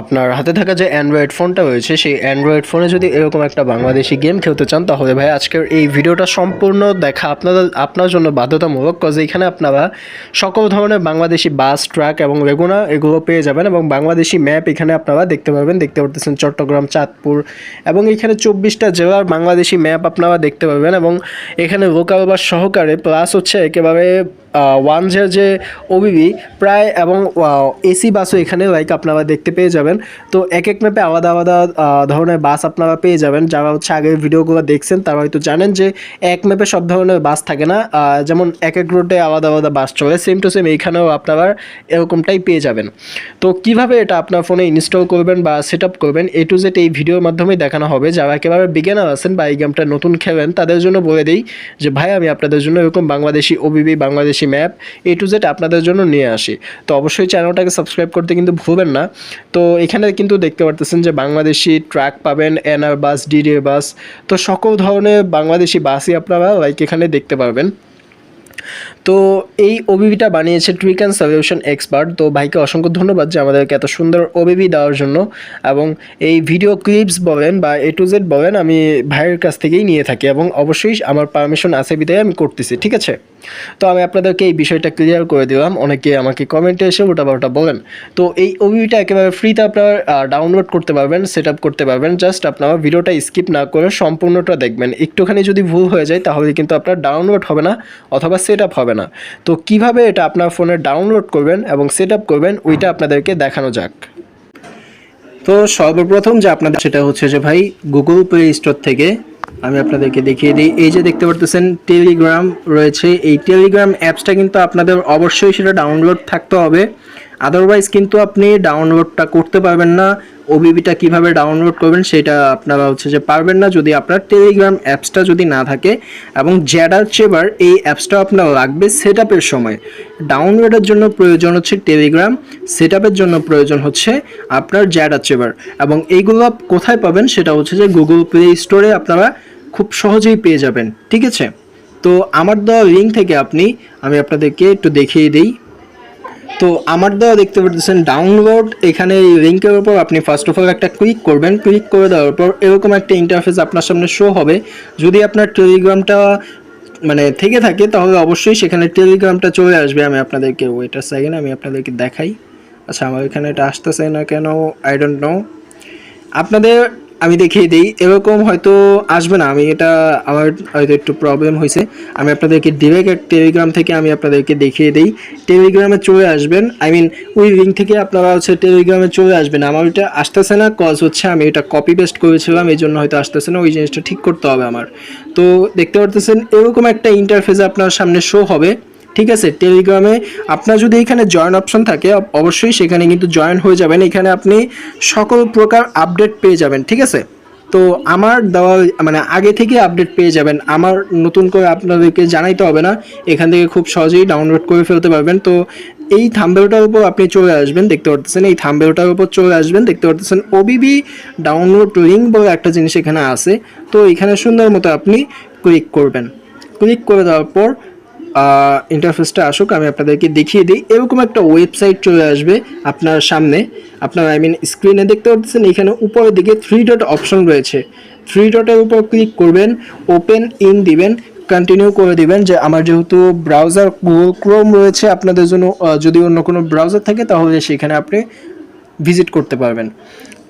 আপনার হাতে থাকা যে অ্যান্ড্রয়েড ফোনটা রয়েছে, সেই অ্যান্ড্রয়েড ফোনে যদি এরকম একটা বাংলাদেশি গেম খেলতে চান, তাহলে ভাই আজকের এই ভিডিওটা সম্পূর্ণ দেখা আপনাদের, আপনার জন্য বাধ্যতামূলক কজ এখানে আপনারা সকল ধরনের বাংলাদেশি বাস ট্রাক এবং রেগুনা এগুলো পেয়ে যাবেন এবং বাংলাদেশি ম্যাপ এখানে আপনারা দেখতে পাবেন দেখতে পারতেছেন চট্টগ্রাম, চাঁদপুর এবং এখানে চব্বিশটা জেলার বাংলাদেশি ম্যাপ আপনারা দেখতে পাবেন এবং এখানে লোকাল বাস সহকারে প্লাস হচ্ছে একেবারে ওয়ান জের যে ওবিবি প্রায় এবং এসি বাসও এখানে লাইক আপনারা দেখতে পেয়ে যাবেন। তো এক এক ম্যাপে আলাদা আলাদা ধরনের বাস আপনারা পেয়ে যাবেন। যারা হচ্ছে আগের ভিডিওগুলো দেখছেন, তারা হয়তো জানেন যে এক ম্যাপে সব ধরনের বাস থাকে না। যেমন এক এক রুটে আলাদা আলাদা বাস চলে সেম টু সেম এইখানেও আপনারা এরকমটাই পেয়ে যাবেন। তো কীভাবে এটা আপনার ফোনে ইনস্টল করবেন বা সেট আপ করবেন এ টু জেড এই ভিডিওর মাধ্যমে দেখানো হবে। যারা একেবারে বিজ্ঞানার আছেন বা এই গেমটা নতুন খেলেন, তাদের জন্য বলে দিই যে, ভাই, আমি আপনাদের জন্য এরকম Bangladeshi OBB Bangladeshi map A to Z আপনাদের জন্য নিয়ে আসি। তো অবশ্যই চ্যানেলটাকে সাবস্ক্রাইব করতে কিন্তু ভুলবেন না। তো এখানে কিন্তু দেখতে পারতেছেন যে বাংলাদেশি ট্রাক পাবেন এনআর বাস ডিডি বাস তো সকল ধরনের বাংলাদেশি বাসই আপনারা লাইক এখানে দেখতে পারবেন। তো এই ওবিবিটা বানিয়েছে ট্রিক অ্যান্ড সলিউশন এক্সপার্ট তো ভাইকে অসংখ্য ধন্যবাদ যে আমাদেরকে এত সুন্দর ওবিবি দেওয়ার জন্য। এবং এই ভিডিও ক্লিপস বলেন বা এ টু জেড বলেন আমি ভাইয়ের কাছ থেকেই নিয়ে থাকি এবং অবশ্যই আমার পারমিশন আছে বিদায় আমি করতেছি, ঠিক আছে? তো আমি আপনাদেরকে এই বিষয়টা ক্লিয়ার করে দিলাম। অনেকে আমাকে কমেন্টে এসে ওটা বা ওটা বলেন। তো এই ওবিবিটা একেবারে ফ্রিতে আপনারা ডাউনলোড করতে পারবেন সেট করতে পারবেন। জাস্ট আপনারা ভিডিওটা স্কিপ না করে সম্পূর্ণটা দেখবেন। একটুখানি যদি ভুল হয়ে যায় তাহলে কিন্তু আপনার ডাউনলোড হবে না অথবা সেট হবে তো কীভাবে এটা আপনার ফোনে ডাউনলোড করবেন এবং সেট করবেন, ওইটা আপনাদেরকে দেখানো যাক। তো সর্বপ্রথম যে আপনাদের সেটা হচ্ছে যে ভাই গুগল প্লে স্টোর থেকে আমি আপনাদেরকে দেখিয়ে দিই। এই যে দেখতে পারতেছেন টেলিগ্রাম রয়েছে। এই টেলিগ্রাম অ্যাপসটা কিন্তু আপনাদের অবশ্যই সেটা ডাউনলোড থাকতে হবে। আদারওয়াইজ কিন্তু আপনি ডাউনলোডটা করতে পারবেন না। ওবিবিটা কীভাবে ডাউনলোড করবেন সেটা আপনারা হচ্ছে যে পারবেন না। যদি আপনার টেলিগ্রাম অ্যাপসটা যদি না থাকে এবং জ্যাডার চেবার এই অ্যাপসটা আপনার লাগবে সেট সময়। ডাউনলোডের জন্য প্রয়োজন হচ্ছে টেলিগ্রাম সেট জন্য প্রয়োজন হচ্ছে আপনার জ্যাডার চেবার এবং এইগুলো কোথায় পাবেন সেটা হচ্ছে যে গুগল প্লে স্টোরে আপনারা খুব সহজেই পেয়ে যাবেন। ঠিক আছে? তো আমার দেওয়া লিঙ্ক থেকে আপনি, আমি আপনাদেরকে একটু দেখিয়ে দিই। তো আমার দেওয়া দেখতে পাচ্ছেন ডাউনলোড এখানে এই লিঙ্কের উপর আপনি ফার্স্ট অফ অল একটা ক্লিক করবেন ক্লিক করে দেওয়ার পর এরকম একটা ইন্টারফেস আপনার সামনে শো হবে। যদি আপনার টেলিগ্রামটা মানে থেকে থাকে, তাহলে অবশ্যই সেখানে টেলিগ্রামটা চলে আসবে। আমি আপনাদেরকে ওয়েটার সেকেন্ড আমি আপনাদেরকে দেখাই। আচ্ছা আমার এখানে এটা আসতেছে না কেন? আই ডোন্ট নো আপনাদের আমি দেখিয়ে দিই। এরকম হয়তো আসবে না। আমি এটা আমার হয়তো একটু প্রবলেম হয়েছে। আমি আপনাদেরকে ডিরেক্ট টেলিগ্রাম থেকে আমি আপনাদেরকে দেখিয়ে দিই। টেলিগ্রামে চলে আসবেন। আই মিন ওই লিঙ্ক থেকে আপনারা হচ্ছে টেলিগ্রামে চলে আসবেন। আমার এটা আসতেছে না। কজ হচ্ছে আমি এটা কপি পেস্ট করেছিলাম। এই জন্য হয়তো আসতেছে না। ওই জিনিসটা ঠিক করতে হবে আমার। তো দেখতে পারতেছেন, এরকম একটা ইন্টারফেস আপনার সামনে শো হবে। ঠিক আছে টেলিগ্রামে আপনার যদি এখানে জয়েন অপশন থাকে অবশ্যই সেখানে কিন্তু জয়েন হয়ে যাবেন। এখানে আপনি সকল প্রকার আপডেট পেয়ে যাবেন, ঠিক আছে? তো আমার দেওয়া মানে আগে থেকে আপডেট পেয়ে যাবেন। আমার নতুন করে আপনাদেরকে জানাইতে হবে না। এখান থেকে খুব সহজেই ডাউনলোড করে ফেলতে পারবেন। তো এই থাম্বেলটার উপর আপনি চলে আসবেন, দেখতে পারতেছেন? এই থাম্বেলটার উপর চলে আসবেন, দেখতে পারতেছেন? ওবিবি ডাউনলোড লিঙ্ক বলে একটা জিনিস এখানে আছে। তো এখানে সুন্দর মতো আপনি ক্লিক করবেন। ক্লিক করে দেওয়ার পর ইন্টারফেসটা আসুক, আমি আপনাদেরকে দেখিয়ে দিই। এরকম একটা ওয়েবসাইট চলে আসবে আপনার সামনে। আপনার আই মিন স্ক্রিনে দেখতে পাচ্ছেন, এখানে উপরের দিকে থ্রি ডট অপশন রয়েছে। থ্রি ডটের উপর ক্লিক করবেন ওপেন ইন দিবেন কন্টিনিউ করে দিবেন যে আমার যেহেতু ব্রাউজার গুগল ক্রোম রয়েছে আপনাদের জন্য যদি অন্য কোনো ব্রাউজার থাকে তাহলে সেখানে আপনি ভিজিট করতে পারবেন।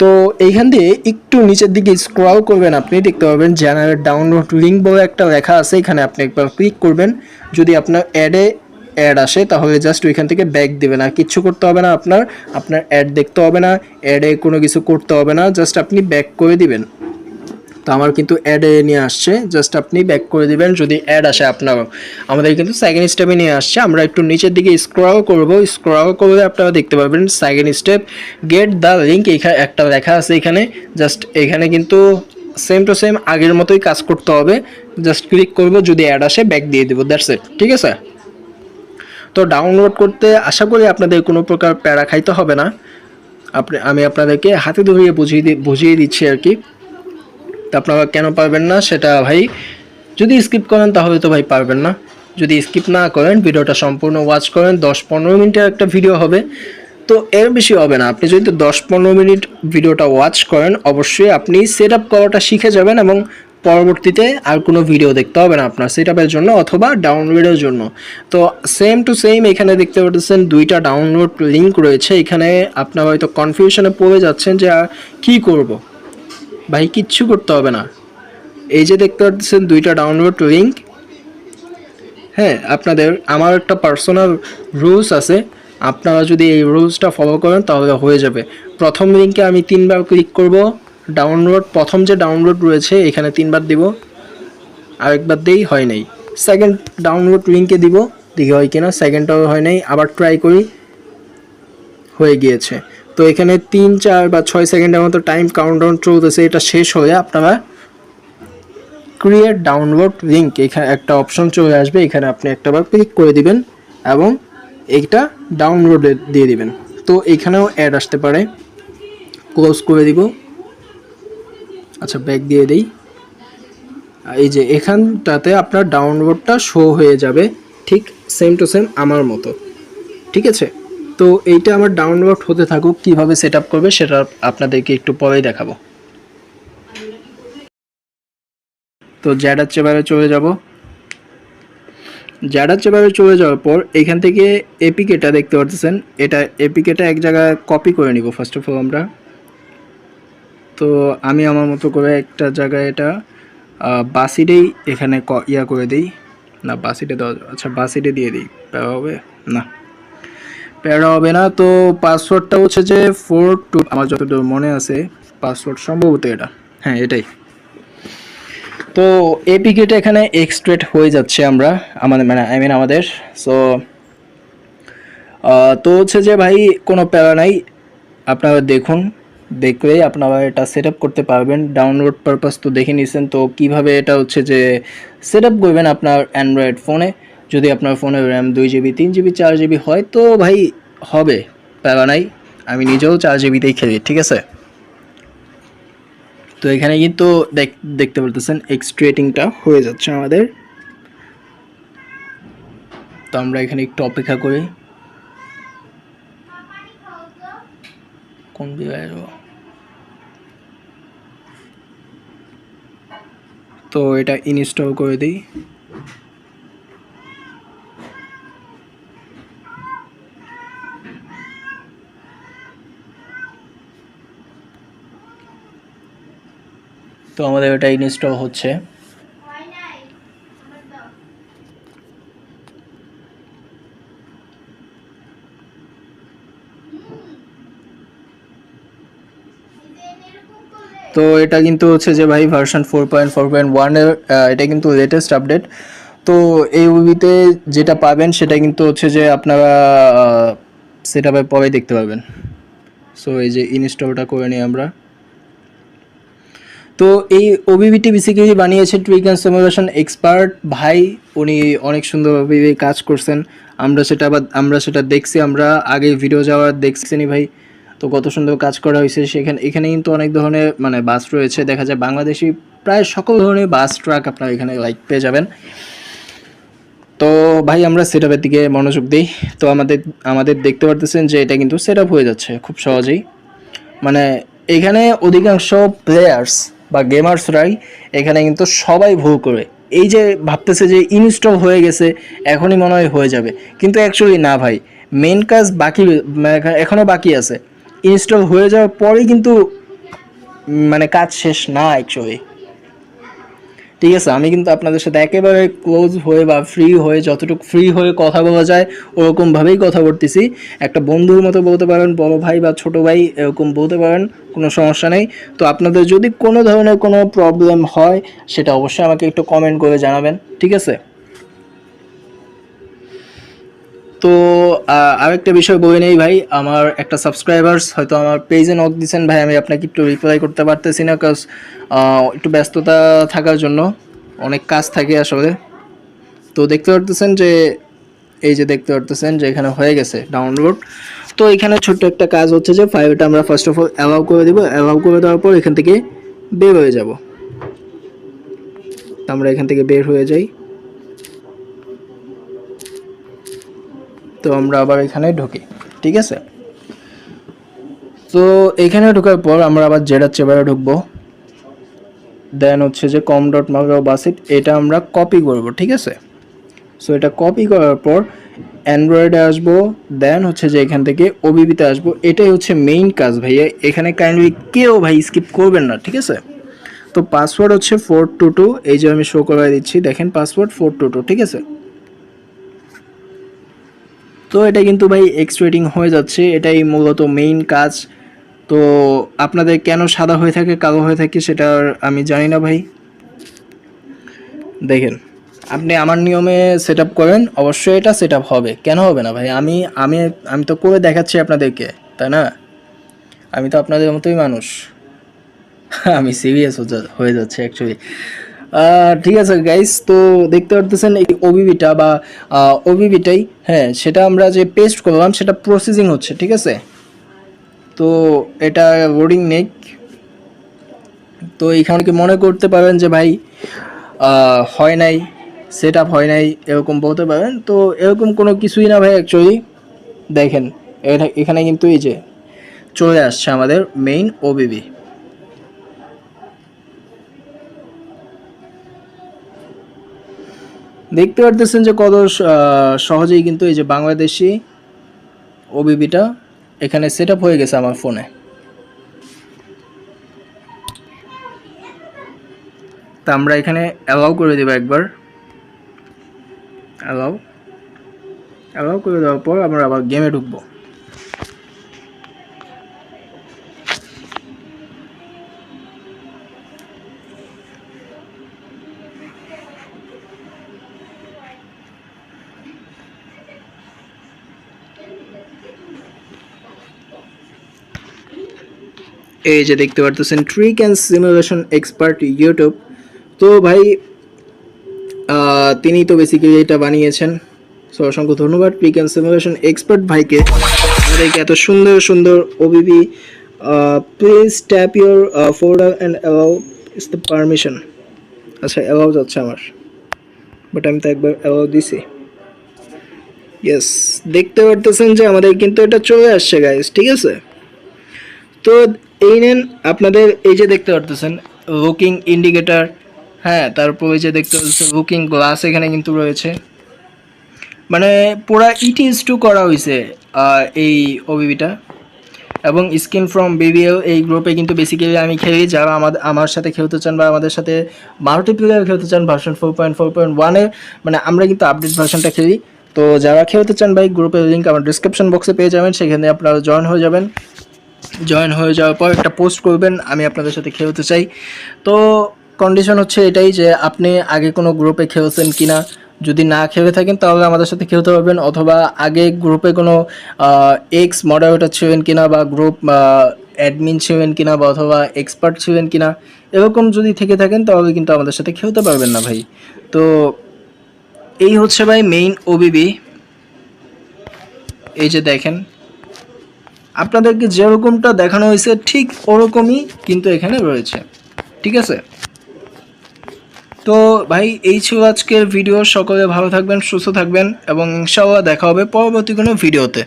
তো এইখান দিয়ে একটু নিচের দিকে স্ক্রল করবেন আপনি, দেখতে পাবেন জেনারেট ডাউনলোড লিঙ্ক বলে একটা লেখা আছে, এখানে আপনি একবার ক্লিক করবেন। যদি আপনার অ্যাডে অ্যাড আসে, তাহলে জাস্ট ওইখান থেকে ব্যাক দেবেন আর কিচ্ছু করতে হবে না আপনার। আপনার অ্যাড দেখতে হবে না অ্যাডে কোনো কিছু করতে হবে না জাস্ট আপনি ব্যাক করে দিবেন। তো আমার কিন্তু অ্যাডে নিয়ে আসছে। জাস্ট আপনি ব্যাক করে দিবেন। যদি অ্যাড আসে আপনারও আমাদের কিন্তু সেকেন্ড স্টেপে নিয়ে আসছে। আমরা একটু নিচের দিকে স্ক্রল করব। স্ক্রল করলে আপনারা দেখতে পাবেন second step get the link এখানে একটা লেখা আছে এখানে। জাস্ট এখানে কিন্তু সেম টু সেম আগের মতোই কাজ করতে হবে। জাস্ট ক্লিক করব, যদি অ্যাড আসে ব্যাক দিয়ে দেবো। দ্যাটস ইট ঠিক আছে? তো ডাউনলোড করতে আশা করি আপনাদের কোনো প্রকার প্যারা খাইতে হবে না। আপনি, আমি আপনাদেরকে হাতে ধরিয়ে বুঝিয়ে বুঝিয়ে দিচ্ছি আর কি। তো আপনারা কেন পারবেন না সেটা ভাই, যদি স্কিপ করেন তাহলে তো ভাই পারবেন না। যদি স্কিপ না করেন, ভিডিওটা সম্পূর্ণ ওয়াচ করেন, দশ পনেরো মিনিটের একটা ভিডিও হবে। তো এর বেশি হবে না, আপনি যদি দশ পনেরো মিনিট ভিডিওটা ওয়াচ করেন, অবশ্যই আপনি সেট আপ করাটা শিখে যাবেন এবং পরবর্তীতে আর কোনো ভিডিও দেখতে হবে না আপনার সেট আপের জন্য অথবা ডাউনলোডের জন্য। তো সেম টু সেম এখানে দেখতে পাচ্ছেন দুইটা ডাউনলোড লিঙ্ক রয়েছে। এখানে আপনার হয়তো কনফিউশনে পড়ে যাচ্ছেন যে কী করব। ভাই, কিচ্ছু করতে হবে না। এই যে দেখতে পাচ্ছেন দুইটা ডাউনলোড লিঙ্ক হ্যাঁ আপনাদের, আমার একটা পার্সোনাল রুলস আছে। আপনারা যদি এই রুলসটা ফলো করেন, তাহলে হয়ে যাবে। প্রথম লিঙ্কে আমি তিনবার ক্লিক করব। ডাউনলোড প্রথম যে ডাউনলোড রয়েছে, এখানে তিনবার দিব। আরেকবার দিই, হয় নাই। সেকেন্ড ডাউনলোড লিঙ্কে দিব। দেখি হয় কিনা সেকেন্ডটাও হয় নাই। আবার ট্রাই করি। হয়ে গিয়েছে। তো এখানে তিন, চার বা ছয় সেকেন্ডের মতো টাইম কাউন্টডাউন চলতেছে। এটা শেষ হলে আপনারা ক্রিয়েট ডাউনলোড লিঙ্ক এখানে একটা অপশন চলে আসবে। এখানে আপনি একটাবার ক্লিক করে দিবেন এবং এইটা ডাউনলোড দিয়ে দিবেন। তো এখানেও অ্যাড আসতে পারে। ক্লোজ করে দিব। আচ্ছা ব্যাক দিয়ে দিই। এই যে এখানটাতে আপনার ডাউনলোডটা শো হয়ে যাবে। ঠিক সেম টু সেম আমার মতো। ঠিক আছে? তো এইটা আমার ডাউনলোড হতে থাকুক, কীভাবে সেট করবে সেটা আপনাদেরকে একটু পরেই দেখাবো। তো জ্যাডার চেবারে চলে যাব। জ্যাডার চেবারে চলে যাওয়ার পর এখান থেকে এপিকেটা দেখতে পাচ্ছেন এটা এপিকেটা এক জায়গায় কপি করে নিব ফার্স্ট অফ অল আমরা। তো আমি আমার মতো করে একটা জায়গায় এটা বাসিডেই এখানে ইয়া করে দিই। না, বাসিডে দেওয়া আচ্ছা বাসিডে দিয়ে দিই। হবে? না। প্যারা হবে না। তো পাসওয়ার্ডটা হচ্ছে যে ফোর টু আমার যতদূর মনে আছে, পাসওয়ার্ড সম্ভবত এটা। হ্যাঁ এটাই। তো এপিকেটা এখানে এক্সট্রেট হয়ে যাচ্ছে আমরা, আমাদের মানে আই মিন আমাদের। সো তো হচ্ছে যে ভাই, কোনো প্যারা নাই। আপনারা দেখুন দেখলেই আপনারা এটা সেট করতে পারবেন। ডাউনলোড পারপাস তো দেখে নিয়েছেন। তো কীভাবে এটা হচ্ছে যে সেট করবেন আপনার অ্যান্ড্রয়েড ফোনে যদি আপনার ফোনে র্যাম দুই জিবি তিন জিবি চার জিবি হয় তো ভাই হবে, প্যারা নাই। আমি নিজেও চার জিবিতেই খেলি, ঠিক আছে? তো এখানে কিন্তু দেখ- দেখতে বলতেছেন এক্সট্রেটিংটা হয়ে যাচ্ছে আমাদের। তো আমরা এখানে একটু অপেক্ষা করি। কোন? তো এটা ইনস্টল করে দিই। তো আমাদের এটা ইনস্টল হচ্ছে। তো এটা কিন্তু হচ্ছে যে ভাই version four point four point ওয়ানের এটা কিন্তু লেটেস্ট আপডেট তো এই মুভিতে যেটা পাবেন সেটা কিন্তু হচ্ছে যে আপনারা সেটা পরে দেখতে পাবেন সো এই যে ইনস্টলটা করে নিই আমরা। তো এই ওবিবিটি বেসিক্যালি বানিয়েছে ট্রিক অ্যান্ড সিমুলেশন এক্সপার্ট ভাই, উনি অনেক সুন্দরভাবে কাজ করছেন। আমরা সেটা আবার, আমরা সেটা দেখছি, আমরা আগে ভিডিও যাওয়ার দেখছি নি ভাই। তো কত সুন্দর কাজ করা হয়েছে। সেখানে, এখানে কিন্তু অনেক ধরনের মানে বাস রয়েছে। দেখা যায় বাংলাদেশি প্রায় সকল ধরনের বাস ট্রাক আপনারা এখানে লাইক পেয়ে যাবেন। তো ভাই, আমরা সেট দিকে মনোযোগ দিই। তো আমাদের আমাদের দেখতে পারতেছেন যে এটা কিন্তু সেট হয়ে যাচ্ছে খুব সহজেই। মানে এখানে অধিকাংশ প্লেয়ার্স বা গেমার্সরাই এখানে কিন্তু সবাই ভুল করে। এই যে ভাবতেছে যে ইনস্টল হয়ে গেছে, এখনই মনে হয় হয়ে যাবে। কিন্তু অ্যাকচুয়ালি না ভাই মেন কাজ বাকি মানে এখনও বাকি আছে। ইনস্টল হয়ে যাওয়ার পরেই কিন্তু মানে কাজ শেষ না অ্যাকচুয়ালি ঠিক আছে, আমি কিন্তু আপনাদের সাথে একেবারে ক্লোজ হয়ে বা ফ্রি হয়ে যতটুকু ফ্রি হয়ে কথা বলা যায় ওরকমভাবেই কথা বলতেছি। একটা বন্ধুর মতো বলতে পারেন, বড় ভাই বা ছোট ভাই এরকম বলতে পারেন, কোনো সমস্যা নেই। তো আপনাদের যদি কোনো ধরনের কোনো প্রবলেম হয়, সেটা অবশ্যই আমাকে একটু কমেন্ট করে জানাবেন, ঠিক আছে? তো আরেকটা বিষয় বলে নেই ভাই, আমার একটা সাবস্ক্রাইবার্স হয়তো আমার পেজে নক দিয়েছেন ভাই, আমি আপনাকে একটু রিপ্লাই করতে পারতেছি না কাজ একটু ব্যস্ততা থাকার জন্য, অনেক কাজ থাকে আসলে। তো দেখতে পারতেছেন যে, এই যে দেখতে পারতেছেন যে এখানে হয়ে গেছে ডাউনলোড তো এখানে ছোট্ট একটা কাজ হচ্ছে যে ফাইলটা আমরা ফার্স্ট অফ অল অ্যালাউ করে দেবো অ্যালাউ করে দেওয়ার পর এখান থেকে বের হয়ে যাব। আমরা এখান থেকে বের হয়ে যাই। তো আমরা আবার এখানে ঢুকি, ঠিক আছে? তো এখানে ঢোকার পর আমরা আবার জেডার চেবারে ঢুকবো। দেন হচ্ছে যে কম ডট মার্কাও বাসিট এটা আমরা কপি করব, ঠিক আছে? সো এটা কপি করার পর অ্যান্ড্রয়েডে আসব দেন হচ্ছে যে এখান থেকে ওবিবিতে আসব। এটাই হচ্ছে মেইন কাজ ভাইয়া, এখানে কাইন্ডলি কেউ ভাই স্কিপ করবেন না, ঠিক আছে? তো পাসওয়ার্ড হচ্ছে ফোর টু টু এই যে আমি শো করে দিচ্ছি, দেখেন পাসওয়ার্ড ফোর টু টু ঠিক আছে? তো এটা কিন্তু ভাই এক্সট্রেটিং হয়ে যাচ্ছে, এটাই মূলত মেইন কাজ। তো আপনাদের কেন সাদা হয়ে থাকে, কালো হয়ে থাকে সেটা আমি জানি না ভাই। দেখেন, আপনি আমার নিয়মে সেট করেন, অবশ্যই এটা সেট হবে। কেন হবে না ভাই? আমি আমি আমি তো করে দেখাচ্ছি আপনাদেরকে, তাই না? আমি তো আপনাদের মতোই মানুষ। আমি সিরিয়াস হয়ে যাচ্ছে অ্যাকচুয়ালি ঠিক আছে গাইস তো দেখতে পারতেছেন এই ওবিবিটা বা ওবিবিটাই হ্যাঁ সেটা আমরা যে পেস্ট করলাম, সেটা প্রসেসিং হচ্ছে, ঠিক আছে? তো এটা লোডিং নেক। তো এইখানে কি মনে করতে পারেন যে ভাই হয় নাই সেট আপ হয় নাই, এরকম বলতে পারেন তো এরকম কোনো কিছুই না ভাই অ্যাকচুয়ালি দেখেন, এখানে কিন্তু এই যে চলে আসছে আমাদের মেইন ওবিবি দেখতে পারতেছেন যে কত সহজেই কিন্তু এই যে বাংলাদেশি ওবিবিটা এখানে সেট হয়ে গেছে আমার ফোনে তা আমরা এখানে অ্যালাউ করে দেবো একবার। অ্যালাউ অ্যালাউ করে দেওয়ার পর আমরা আবার গেমে ঢুকবো। এই যে দেখতে পারতেছেন trick and simulation expert YouTube তো ভাই তিনি তো বেসিক্যালি এটা বানিয়েছেন। সো অসংখ্য ধন্যবাদ ট্রিক অ্যান্ড সিমুলেশন এক্সপার্ট ভাইকে। আমাদেরকে এত সুন্দর সুন্দর OBB please tap your folder and allow is the permission আচ্ছা অ্যালাউ যাচ্ছে আমার। বাট আমি তো একবার অ্যালাউ দিছি। ইয়েস দেখতে পারতেছেন যে আমাদের কিন্তু এটা চলে আসছে গাইজ ঠিক আছে? তো এই নেন, আপনাদের এই যে দেখতে পারতেছেন লুকিং ইন্ডিকেটার হ্যাঁ তারপর এই যে দেখতে পাচ্ছেন লুকিং গ্লাস এখানে কিন্তু রয়েছে। মানে পুরা ইট ইজ টু করা হয়েছে এই ওবিবিটা এবং স্কিন ফ্রম বিবিএল এই গ্রুপে কিন্তু বেসিক্যালি আমি খেলি, যারা আমাদের আমার সাথে খেলতে চান বা আমাদের সাথে মাল্টিপ্লেয়ার খেলতে চান version four point four point ওয়ানে মানে আমরা কিন্তু আপডেট ভার্সনটা খেলি। তো যারা খেলতে চান ভাই গ্রুপের লিঙ্ক আমার ডিসক্রিপশন বক্সে পেয়ে যাবেন, সেখানে আপনারা জয়েন হয়ে যাবেন। জয়েন হয়ে যাওয়ার পর একটা পোস্ট করবেন, আমি আপনাদের সাথে খেলতে চাই। তো কন্ডিশন হচ্ছে এটাই যে আপনি আগে কোনো গ্রুপে খেলছেন কিনা, যদি না খেলে থাকেন তাহলে আমাদের সাথে খেলতে পারবেন, অথবা আগে গ্রুপে কোনো এক্স মডারেটর ছিলেন কিনা বা গ্রুপ অ্যাডমিন ছিলেন কিনা বা অথবা এক্সপার্ট ছিলেন কিনা, এরকম যদি থেকে থাকেন তাহলে কিন্তু আমাদের সাথে খেলতে পারবেন না ভাই। তো এই হচ্ছে ভাই মেইন ওবিবি এই যে দেখেন আপনাদেরকে যেরকমটা দেখানো হয়েছে, ঠিক ওরকমই কিন্তু এখানে রয়েছে। ঠিক আছে? তো ভাই, এই ছিল আজকের ভিডিও। সকলে ভালো থাকবেন, সুস্থ থাকবেন, এবং ইনশাআল্লাহ দেখা হবে পরবর্তী কোনো ভিডিওতে।